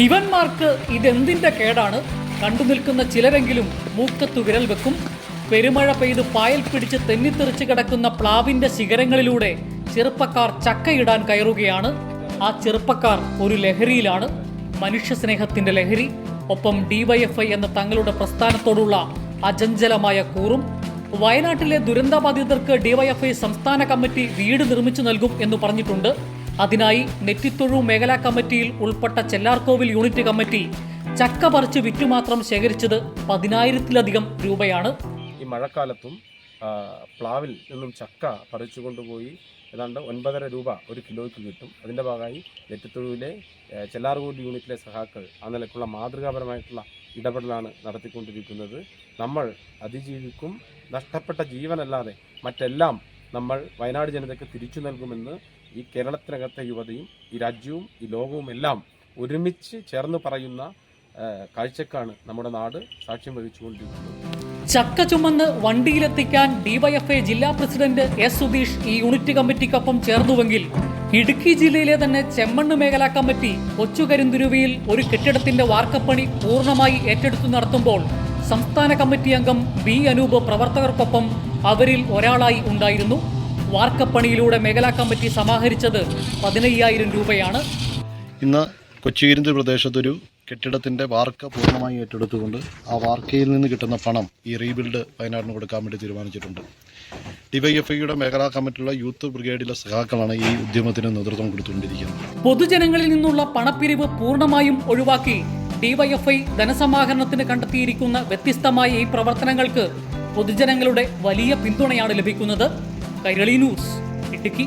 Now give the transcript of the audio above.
മനുഷ്യന്മാർക്ക് ഇതെന്തിന്റെ കേടാണ്? കണ്ടു നിൽക്കുന്ന ചിലരെങ്കിലും മൂക്കത്തു വിരൽ വെക്കും. പെരുമഴ പെയ്ത് പായൽ പിടിച്ച് തെന്നിത്തെറിച്ച് കിടക്കുന്ന പ്ലാവിന്റെ ശിഖരങ്ങളിലൂടെ ചെറുപ്പക്കാർ ചക്കയിടാൻ കയറുകയാണ്. ആ ചെറുപ്പക്കാർ ഒരു ലഹരിയിലാണ്. മനുഷ്യ സ്നേഹത്തിന്റെ ലഹരി ഒപ്പം ഡിവൈഎഫ്ഐ എന്ന തങ്ങളുടെ പ്രസ്ഥാനത്തോടുള്ള അജഞ്ചലമായ കൂറും. വയനാട്ടിലെ ദുരന്തബാധിതർക്ക് ഡിവൈഎഫ്ഐ സംസ്ഥാന കമ്മിറ്റി വീട് നിർമ്മിച്ചു നൽകും എന്ന് പറഞ്ഞിട്ടുണ്ട്. അതിനായി നെറ്റിത്തൊഴു മേഖലാ കമ്മിറ്റിയിൽ ഉൾപ്പെട്ട ചെല്ലാർകോവിൽ യൂണിറ്റ് കമ്മിറ്റി ചക്ക പറിച്ച് വിറ്റുമാത്രം ശേഖരിച്ചത് പതിനായിരത്തിലധികം രൂപയാണ്. ഈ മഴക്കാലത്തും പ്ലാവിൽ നിന്നും ചക്ക പറിച്ചു കൊണ്ടുപോയി ഏതാണ്ട് ഒൻപതര രൂപ ഒരു കിലോയ്ക്ക് കിട്ടും. അതിന്റെ ഭാഗമായി നെറ്റിത്തൊഴുവിലെ ചെല്ലാർകോവിൽ യൂണിറ്റിലെ സഹാക്കൾ ആ നിലക്കുള്ള മാതൃകാപരമായിട്ടുള്ള ഇടപെടലാണ് നടത്തിക്കൊണ്ടിരിക്കുന്നത്. നമ്മൾ അതിജീവിക്കും. നഷ്ടപ്പെട്ട ജീവനല്ലാതെ മറ്റെല്ലാം നമ്മൾ വയനാട് ജനതയ്ക്ക് തിരിച്ചു നൽകുമെന്ന് ഈ കേരളത്തിനകത്തെ യുവതയും ഈ രാജ്യവും ഈ ലോകവും എല്ലാം ഒരുമിച്ച് ചേർന്ന് പറയുന്ന കാഴ്ചക്കാണ് നമ്മുടെ നാട് സാക്ഷ്യം വഹിച്ചുകൊണ്ടിരിക്കുന്നത്. ചക്ക ചുമന്ന് വണ്ടിയിലെത്തിക്കാൻ ഡിവൈഎഫ്ഐ ജില്ലാ പ്രസിഡന്റ് എസ് സുധീഷ് ഈ യൂണിറ്റ് കമ്മിറ്റിക്കൊപ്പം ചേർന്നുവെങ്കിൽ ഇടുക്കി ജില്ലയിലെ തന്നെ ചെമ്മണ്ണ് മേഖലാ കമ്മിറ്റി കൊച്ചുകരിന്തുരുവിയിൽ ഒരു കെട്ടിടത്തിന്റെ വാർക്കപ്പണി പൂർണമായി ഏറ്റെടുത്തു നടത്തുമ്പോൾ സംസ്ഥാന കമ്മിറ്റി അംഗം ബി അനൂപ് പ്രവർത്തകർക്കൊപ്പം അവരിൽ ഒരാളായി ഉണ്ടായിരുന്നു. വാർക്കപ്പണിയിലൂടെ മേഖലാ കമ്മിറ്റി സമാഹരിച്ചത് പതിനയ്യായിരം രൂപയാണ്. ഇന്ന് കൊച്ചിയിരുന്ന പ്രദേശത്തൊരു കെട്ടിടത്തിന്റെ വാർക്ക പൂർണമായി ഏറ്റെടുത്തുകൊണ്ട് ആ വാർക്കയിൽ നിന്ന് കിട്ടുന്ന പണം ഈ റീബിൽഡ് വയനാടിന് കൊടുക്കാൻ വേണ്ടി തീരുമാനിച്ചിട്ടുണ്ട്. ഡിവൈഎഫ്ഐയുടെ മേഖലാ കമ്മിറ്റിയുള്ള യൂത്ത് ബ്രിഗേഡിലെ സഖാക്കളാണ് ഈ ഉദ്യമത്തിന് നേതൃത്വം കൊടുത്തുകൊണ്ടിരിക്കുന്നത്. പൊതുജനങ്ങളിൽ നിന്നുള്ള പണപ്പിരിവ് പൂർണമായും ഒഴിവാക്കി ഡിവൈഎഫ്ഐ ധനസമാഹരണത്തിന് കണ്ടെത്തിയിരിക്കുന്ന വ്യത്യസ്തമായ ഈ പ്രവർത്തനങ്ങൾക്ക് പൊതുജനങ്ങളുടെ വലിയ പിന്തുണയാണ് ലഭിക്കുന്നത്. കൈരളി ന്യൂസ് ഇടുക്കി.